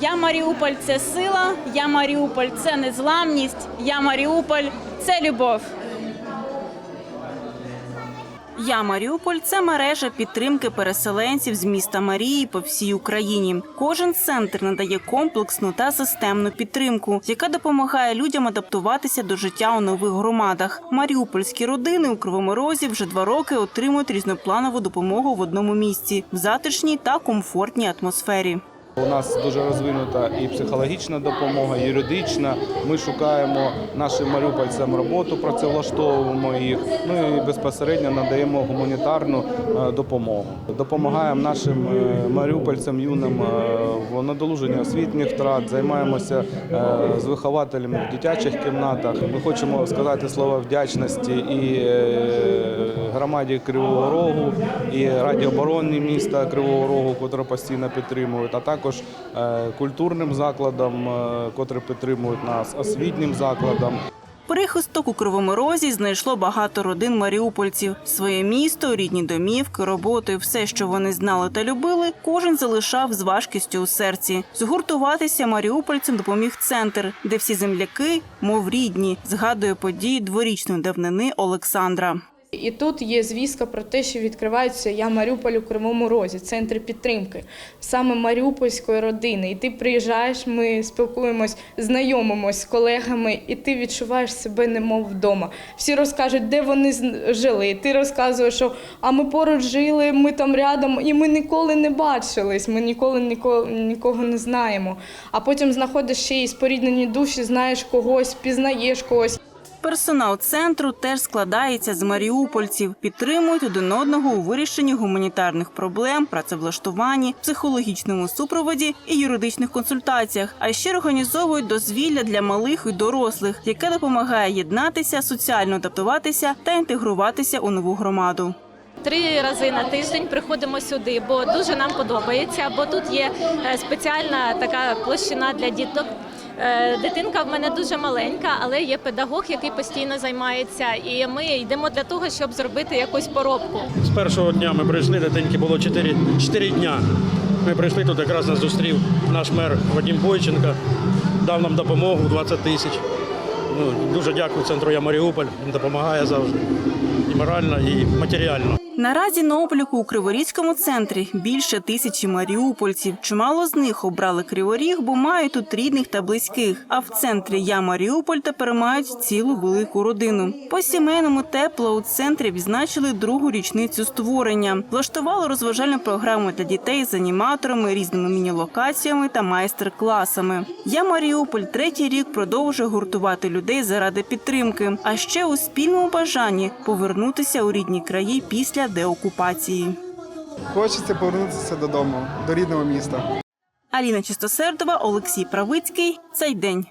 Я Маріуполь це сила, я Маріуполь це незламність, я Маріуполь це любов. Я Маріуполь це мережа підтримки переселенців з міста Марії по всій Україні. Кожен центр надає комплексну та системну підтримку, яка допомагає людям адаптуватися до життя у нових громадах. Маріупольські родини у Кривому Розі вже два роки отримують різнопланову допомогу в одному місці в затишній та комфортній атмосфері. У нас дуже розвинута і психологічна допомога, і юридична. Ми шукаємо нашим маріупольцям роботу, працевлаштовуємо їх. Ну і безпосередньо надаємо гуманітарну е, допомогу. Допомагаємо нашим е, маріупольцям юним е, в надолуженні освітніх втрат. Займаємося з вихователями в дитячих кімнатах. Ми хочемо сказати слова вдячності і громаді Кривого Рогу, і Раді оборони міста Кривого Рогу, котра постійно підтримують, а також е, культурним закладам, е, котрі підтримують нас, освітнім закладам. Прихисток у Кривому Розі знайшло багато родин маріупольців. Своє місто, рідні домівки, роботу і все, що вони знали та любили, кожен залишав з важкістю у серці. Згуртуватися маріупольцям допоміг центр, де всі земляки, мов рідні, згадує події дворічної давнини Олександра. І тут є звістка про те, що відкривається я Маріуполь у Кривому Розі, центр підтримки саме маріупольської родини. І ти приїжджаєш, ми спілкуємось, знайомимось з колегами, і ти відчуваєш себе немов вдома. Всі розкажуть, де вони жили. Ти розказуєш, що а ми поруч жили, ми там рядом, і ми ніколи не бачились, ми ніколи нікого, нікого не знаємо. А потім знаходиш ще і споріднені душі, знаєш когось, пізнаєш когось. Персонал центру теж складається з маріупольців, підтримують один одного у вирішенні гуманітарних проблем, працевлаштуванні, психологічному супроводі і юридичних консультаціях. А ще організовують дозвілля для малих і дорослих, яке допомагає єднатися, соціально адаптуватися та інтегруватися у нову громаду. Три рази на тиждень приходимо сюди, бо дуже нам подобається. Бо тут є е, спеціальна така площина для діток. Е, Дитинка в мене дуже маленька, але є педагог, який постійно займається, і ми йдемо для того, щоб зробити якусь поробку. З першого дня ми прийшли, дитинки було 4, 4 дня. Ми прийшли тут, якраз нас зустрів наш мер Вадим Бойченко, дав нам допомогу 20 тисяч. Ну, дуже дякую центру Я Маріуполь. Він допомагає завжди і морально, і матеріально. Наразі на обліку у Криворізькому центрі більше тисячі маріупольців. Чимало з них обрали Криворіг, бо мають тут рідних та близьких. А в центрі Я Маріуполь тепер мають цілу велику родину. По сімейному тепло у центрі відзначили другу річницю створення. Влаштували розважальну програму для дітей з аніматорами, різними міні-локаціями та майстер-класами. Я Маріуполь третій рік продовжує гуртувати людей заради підтримки, а ще у спільному бажанні повернутися у рідні краї після деокупації. Хочеться повернутися додому, до рідного міста. Аліна Чистосердова, Олексій Правицький. Цей день.